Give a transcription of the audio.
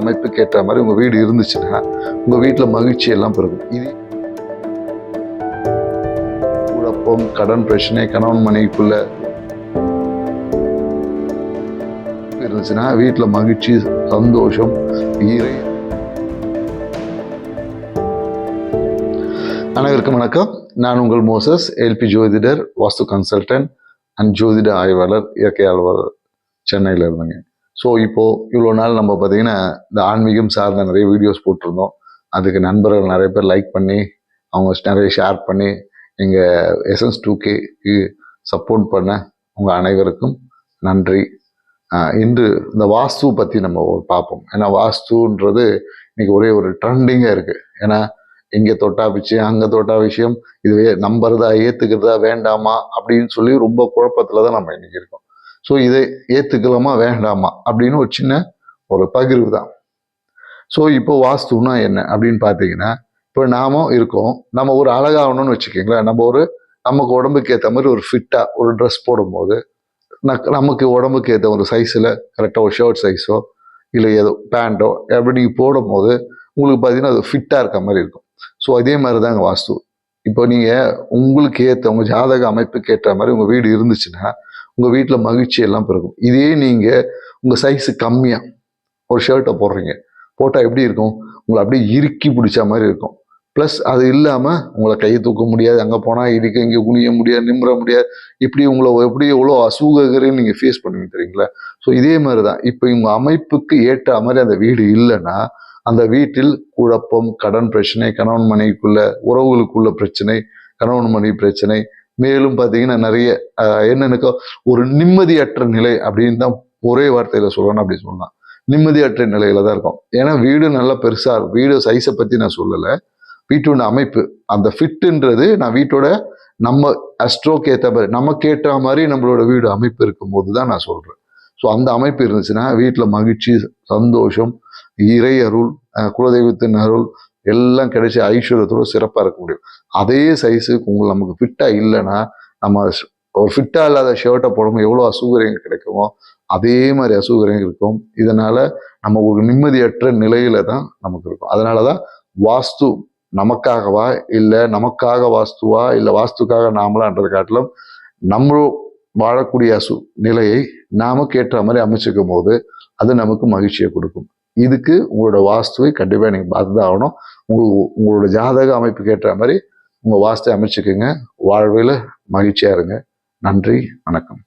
அமைப்புக்கு ஏற்ற மாதிரி உங்கள் வீடு இருந்துச்சுன்னா உங்கள் வீட்டில் மகிழ்ச்சி எல்லாம் பெருகும். இது குழப்பம் கடன் பிரச்சனை கணவன் மனைவிக்குள்ள இருந்துச்சுன்னா வீட்டில் மகிழ்ச்சி சந்தோஷம் ஈரை. அனைவருக்கும் வணக்கம். நான் உங்கள் மோசஸ் எல்பி ஜோதிடர் வாஸ்து கன்சல்டன்ட் அண்ட் ஜோதிட ஆய்வாளர் இயற்கை ஆய்வாளர் சென்னையில் இருந்தேங்க. ஸோ இப்போது இவ்வளோ நாள் நம்ம பார்த்தீங்கன்னா இந்த ஆன்மீகம் சார்ந்த நிறைய வீடியோஸ் போட்டிருந்தோம். அதுக்கு நண்பர்கள் நிறைய பேர் லைக் பண்ணி அவங்க நிறைய ஷேர் பண்ணி எங்கள் எஸ்என்ஸ் டூ கேக்கு சப்போர்ட் பண்ண உங்கள் அனைவருக்கும் நன்றி. இன்று இந்த வாஸ்து பற்றி நம்ம ஒரு பார்ப்போம். ஏன்னா வாஸ்துன்றது இன்னைக்கு ஒரே ஒரு ட்ரெண்டிங்காக இருக்குது ஏன்னா இங்கே தொட்டா விஷயம் அங்கே தொட்டா விஷயம் இதுவே நம்புறதா ஏற்றுக்கிறதா வேண்டாமா அப்படின்னு சொல்லி ரொம்ப குழப்பத்தில் தான் நம்ம இன்னைக்கு இருக்கோம். ஸோ இதை ஏற்றுக்கலாமா வேண்டாமா? அப்படின்னு ஒரு சின்ன ஒரு பகிர்வு தான் ஸோ இப்போ வாஸ்துனா என்ன அப்படின்னு பார்த்தீங்கன்னா இப்போ நாமும் இருக்கோம். நம்ம ஒரு அழகாகணும்னு வச்சுக்கோங்களேன். நம்ம ஒரு நமக்கு உடம்புக்கு ஏற்ற மாதிரி ஒரு ஃபிட்டாக ஒரு ட்ரெஸ் போடும்போது நக்- நமக்கு உடம்புக்கு ஏற்ற ஒரு சைஸில் கரெக்டாக ஒரு ஷர்ட் சைஸோ இல்லை ஏதோ பேண்ட்டோ எப்படி நீங்கள் போடும்போது உங்களுக்கு பார்த்தீங்கன்னா அது ஃபிட்டாக இருக்க மாதிரி இருக்கும். ஸோ அதே மாதிரி தாங்க வாஸ்து. இப்போ நீங்கள் உங்களுக்கு ஏற்ற உங்கள் ஜாதக அமைப்புக்கு ஏற்ற மாதிரி உங்கள் வீடு இருந்துச்சுன்னா உங்கள் வீட்டில் மகிழ்ச்சி எல்லாம் பிறக்கும். இதே நீங்கள் உங்கள் சைஸு கம்மியாக ஒரு ஷர்ட்டை போடுறீங்க. போட்டால் எப்படி இருக்கும்? உங்களை அப்படியே இறுக்கி பிடிச்ச மாதிரி இருக்கும். ப்ளஸ் அது இல்லாமல் உங்களை கையை தூக்க முடியாது. அங்கே போனால் இடிக்க இங்கே குனிய முடியாது நிம்முற முடியாது. இப்படி உங்களை எப்படி எவ்வளோ அசூககரையும் நீங்கள் ஃபேஸ் பண்ணுவீங்க தெரியுங்களா? ஸோ இதே மாதிரி தான் இப்போ இவங்க அமைப்புக்கு ஏற்ற மாதிரி அந்த வீடு இல்லைன்னா அந்த வீட்டில் குழப்பம் கடன் பிரச்சனை கணவன் மனைவிக்குள்ள உறவுகளுக்குள்ள பிரச்சனை கணவன் மனைவி பிரச்சனை மேலும் பார்த்தீங்கன்னா நிறைய ஆஹ், என்னென்னக்கோ ஒரு நிம்மதியற்ற நிலை அப்படின்னு தான் ஒரே வார்த்தையில் சொல்லணும் அப்படி சொல்லலாம். நிம்மதியற்ற நிலையில தான் இருக்கும். ஏன்னா வீடு நல்லா பெருசாக இருக்கும். வீடு சைஸை பற்றி நான் சொல்லலை. வீட்டோட அமைப்பு அந்த ஃபிட்டுன்றது நான் வீட்டோட நம்ம அஸ்ட்ரோக்கு ஏற்ற மாதிரி நமக்கு ஏற்ற மாதிரி நம்மளோட வீடு அமைப்பு இருக்கும்போது தான் நான் சொல்கிறேன் ஸோ அந்த அமைப்பு இருந்துச்சுன்னா வீட்டில் மகிழ்ச்சி சந்தோஷம் இறை அருள் குலதெய்வத்தின் அருள் எல்லாம் கிடைச்சி ஐஸ்வர்யத்தோட சிறப்பாக இருக்க முடியும். அதே சைஸுக்கு உங்களுக்கு நமக்கு ஃபிட்டாக இல்லைன்னா நம்ம ஒரு ஃபிட்டாக இல்லாத ஷர்ட்டை போடும்போது எவ்வளோ அசூகரியங்கள் கிடைக்குமோ அதே மாதிரி அசூகரியங்கள் இருக்கும். இதனால் நம்ம ஒரு நிம்மதியற்ற நிலையில தான் நமக்கு இருக்கும். அதனால தான் வாஸ்து நமக்காகவா இல்லை நமக்காக வாஸ்துவா இல்லை வாஸ்துக்காக நாமளான்றது காட்டிலும் நம்மளும் வாழக்கூடிய அசு நிலையை நாமக்கு ஏற்ற மாதிரி அமைச்சுக்கும் போது அது நமக்கு மகிழ்ச்சியை கொடுக்கும். இதுக்கு உங்களோட வாஸ்துவை கண்டிப்பாக நீங்கள் பார்த்து தான் ஆகணும். உங்களுக்கு உங்களோட ஜாதக அமைப்புக்கு ஏற்ற மாதிரி உங்கள் வாஸ்துவை அமைச்சுக்குங்க. வாழ்வில் மகிழ்ச்சியாக இருங்க. நன்றி வணக்கம்.